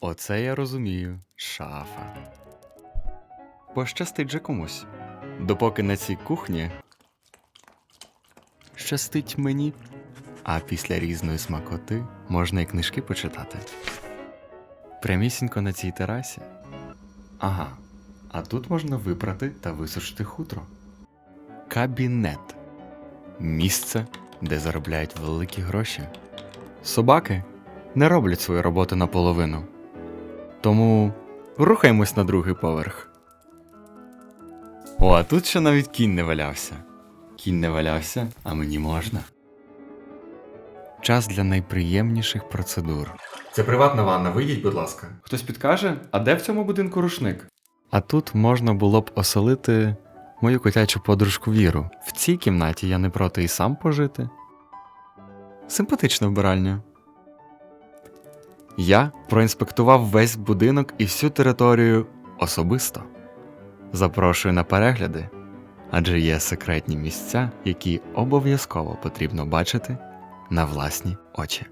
Оце я розумію. Шафа. Пощастить же комусь. Допоки на цій кухні щастить мені. А після різної смакоти можна і книжки почитати. Прямісінько на цій терасі. Ага. А тут можна випрати та висушити хутро. Кабінет. Місце, де заробляють великі гроші. Собаки не роблять свою роботу наполовину. Тому рухаємось на другий поверх. О, а тут ще навіть кінь не валявся. Кінь не валявся, а мені можна. Час для найприємніших процедур. Це приватна ванна, вийдіть, будь ласка. Хтось підкаже, а де в цьому будинку рушник? А тут можна було б оселити мою котячу подружку Віру. В цій кімнаті я не проти і сам пожити. Симпатична вбиральня. Я проінспектував весь будинок і всю територію особисто. Запрошую на перегляди, адже є секретні місця, які обов'язково потрібно бачити на власні очі.